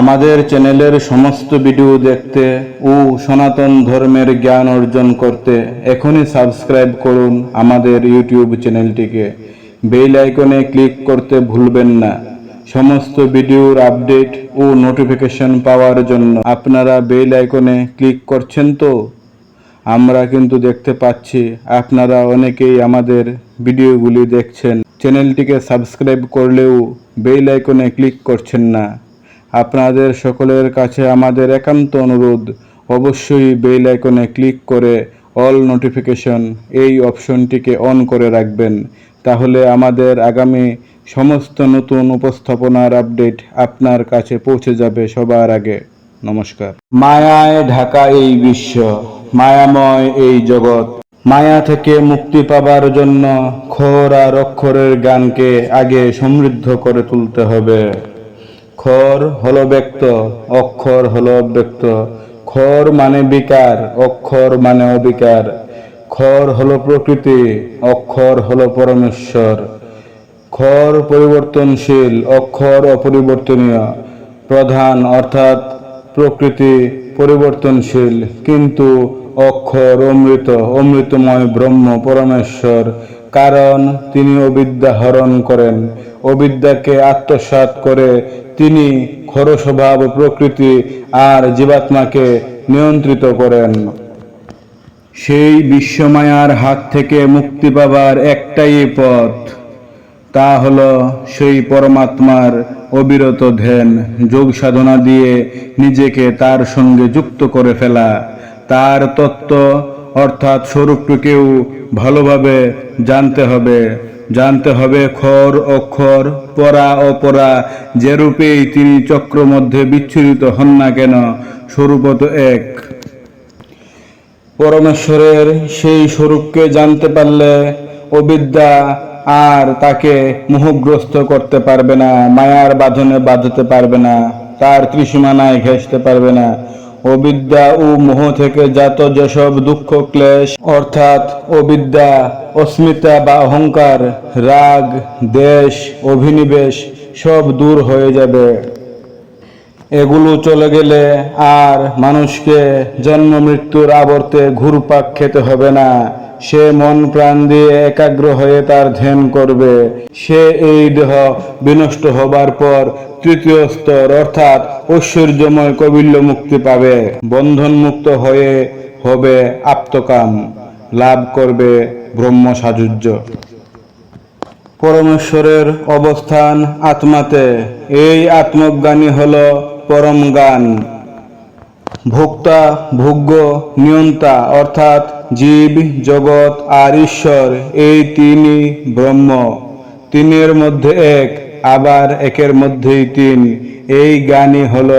আমাদের চ্যানেলের সমস্ত ভিডিও দেখতে ও সনাতন ধর্মের জ্ঞান অর্জন করতে এখনই সাবস্ক্রাইব করুন আমাদের ইউটিউব চ্যানেলটিকে। বেল আইকনে ক্লিক করতে ভুলবেন না। সমস্ত ভিডিওর আপডেট ও নোটিফিকেশন পাওয়ার জন্য আপনারা বেল আইকনে ক্লিক করছেন তো? আমরা কিন্তু দেখতে পাচ্ছি আপনারা অনেকেই আমাদের ভিডিওগুলি দেখছেন। চ্যানেলটিকে সাবস্ক্রাইব করলেও বেল আইকনে ক্লিক করছেন না। আপনাদের সকলের কাছে আমাদের একান্ত অনুরোধ। অবশ্যই বেল আইকনে ক্লিক করে অল নোটিফিকেশন এই অপশনটিকে অন করে রাখবেন। তাহলে আমাদের আগামী সমস্ত নতুন উপস্থাপনার আপডেট আপনার কাছে পৌঁছে যাবে সবার আগে। নমস্কার। মায়ায় ঢাকা এই বিশ্ব, মায়াময় এই জগৎ। মায়া থেকে মুক্তি পাবার জন্য খর আর অক্ষরের গানকে আগে সমৃদ্ধ করে তুলতে হবে। খর হল ব্যক্ত, অক্ষর হল অব্যক্ত। খর মানে বিকার, অক্ষর মানে অবিকার। খর হল প্রকৃতি, অক্ষর হল পরমেশ্বর। খর পরিবর্তনশীল, অক্ষর অপরিবর্তনীয়। প্রধান অর্থাৎ প্রকৃতি পরিবর্তনশীল, কিন্তু অক্ষর অমৃত, অমৃতময় ব্রহ্ম পরমেশ্বর। কারণ তিনি অবিদ্যা হরণ করেন। অবিদ্যাকে আত্মসাৎ করে তিনি খরস্বভাব প্রকৃতি আর জীবাত্মাকে নিয়ন্ত্রিত করেন। সেই বিশ্বমায়ার হাত থেকে মুক্তি পাবার একটাই পথ, তা হল সেই পরমাত্মার অবিরত ধ্যান, যোগ সাধনা দিয়ে নিজেকে তার সঙ্গে যুক্ত করে ফেলা। তার তত্ত্ব অর্থাৎ স্বরূপটিকেও ভালোভাবে জানতে হবে। জানতে হবে খর, অক্ষর, পরা, অপরা যে রূপেই তিনি চক্র মধ্যে বিচ্ছুরিত হন না কেন, স্বরূপত এক। পরমেশ্বরের সেই স্বরূপকে জানতে পারলে অবিদ্যা আর তাকে মোহগ্রস্ত করতে পারবে না, মায়ার বাঁধনে বাঁধতে পারবে না, তার ত্রিসীমানায় ঘেঁষতে পারবে না। অবিদ্যা ও মোহ থেকে জাত যেসব দুঃখ ক্লেশ, অর্থাৎ অবিদ্যা, অস্মিতা বা অহংকার, রাগ, দেশ, অভিনিবেশ সব দূর হয়ে যাবে। এগুলো চলে গেলে আর মানুষকে জন্ম মৃত্যুর আবর্তে ঘুরপাক খেতে হবে না। সে মন প্রাণ দিয়ে একাগ্র হয়ে তার ধ্যান করবে। সে এই দেহ বিনষ্ট হবার পর তৃতীয় স্তর অর্থাৎ ঐশ্বর্যময় কবিল্য মুক্তি পাবে। বন্ধন মুক্ত হয়ে হবে আপ্তকাম লাভ করবে ব্রহ্ম সাজুজ্য পরমেশ্বরের অবস্থান আত্মাতে। এই আত্মজ্ঞানী হল পরম জ্ঞান। ভোক্তা, ভোগ্য, নিয়ন্তা, অর্থাৎ জীব, জগৎ আর ঈশ্বর, এই তিনই ব্রহ্ম। তিনের মধ্যে এক, আবার একের মধ্যেই তিন। এই জ্ঞানই হল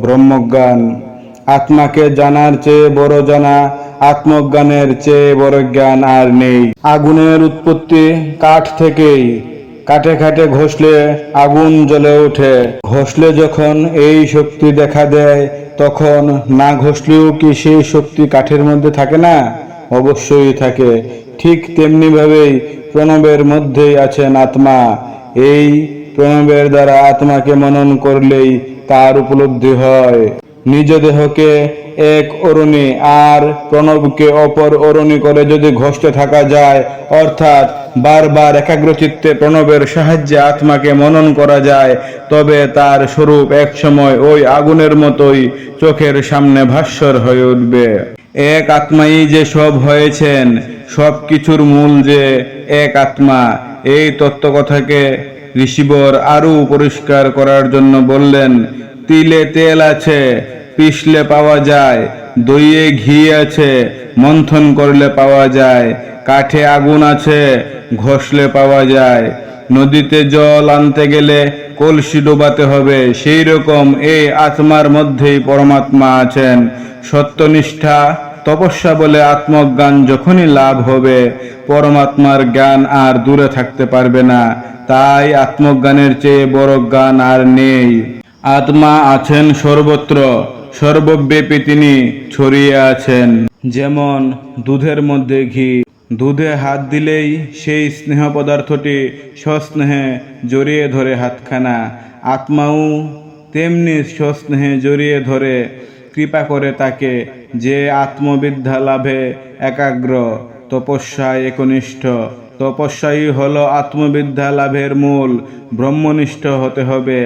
ব্রহ্মজ্ঞান। আত্মাকে জানার চেয়ে বড় জানা, আত্মজ্ঞানের চেয়ে বড় জ্ঞান আর নেই। আগুনের উৎপত্তি কাঠ থেকেই। কাটে কাটে ঘষলে আগুন জ্বলে ওঠে। ঘষলে যখন এই শক্তি দেখা দেয় তখন না ঘষলেও কি সেই শক্তি কাঠের মধ্যে থাকে না? অবশ্যই থাকে। ঠিক তেমনিভাবেই প্রণবের মধ্যেই আছেন আত্মা। এই প্রণবের দ্বারা আত্মাকে মনন করলেই তার উপলব্ধি হয়। নিজ দেহকে এক অরণি আর প্রণবকে অপর অরণি করে যদি ঘষতে থাকা যায়, অর্থাৎ বারবার একাগ্রচিত্তে প্রণবের সাহায্যে আত্মাকে মনন করা যায়, তবে তার স্বরূপ একসময় ওই আগুনের মতোই চোখের সামনে ভাস্বর হয়ে উঠবে। এক আত্মাই যে সব হয়েছেন, সব কিছুর মূল যে এক আত্মা, এই তত্ত্বকথাকে ঋষিবর আরও পরিষ্কার করার জন্য বললেন তিলে তেল আছে, পিষলে পাওয়া যায়, দইয়ে ঘি আছে, মন্থন করলে পাওয়া যায়, কাঠে আগুন আছে, ঘষলে পাওয়া যায়। নদীতে জল আনতে গেলে কলসি ডোবাতে হবে, সেই রকম এই আত্মার মধ্যেই পরমাত্মা আছেন। সত্যনিষ্ঠা, তপস্যা বলে আত্মজ্ঞান যখনই লাভ হবে, পরমাত্মার জ্ঞান আর দূরে থাকতে পারবে না। তাই আত্মজ্ঞানের চেয়ে বড় জ্ঞান আর নেই। আত্মা আছেন সর্বত্র, সর্বব্যাপী তিনি ছড়িয়ে আছেন। যেমন দুধের মধ্যে ঘি, দুধে হাত দিলেই সেই স্নেহ পদার্থটি সস্নেহে জড়িয়ে ধরে হাতখানা। আত্মাও তেমনি সস্নেহে জড়িয়ে ধরে, কৃপা করে তাকে যে আত্মবিদ্যা লাভে একাগ্র, তপস্যায় একনিষ্ঠ। তপস্যাই হলো আত্মবিদ্যা লাভের মূল, ব্রহ্মনিষ্ঠ হতে হবে।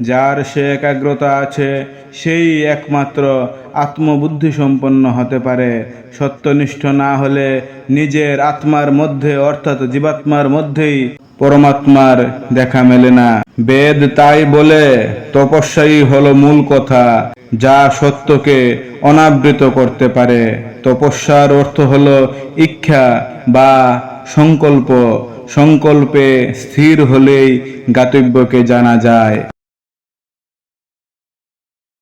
যার সে একাগ্রতা আছে, সেই একমাত্র আত্মবুদ্ধি সম্পন্ন হতে পারে। সত্যনিষ্ঠ না হলে নিজের আত্মার মধ্যে, অর্থাৎ জীবাত্মার মধ্যেই পরমাত্মার দেখা মেলে না। বেদ তাই বলে, তপস্যাই হলো মূল কথা, যা সত্যকে অনাবৃত করতে পারে। তপস্যার অর্থ হল ইচ্ছা বা সংকল্প। সংকল্পে স্থির হলেই গাতব্যকে জানা যায়।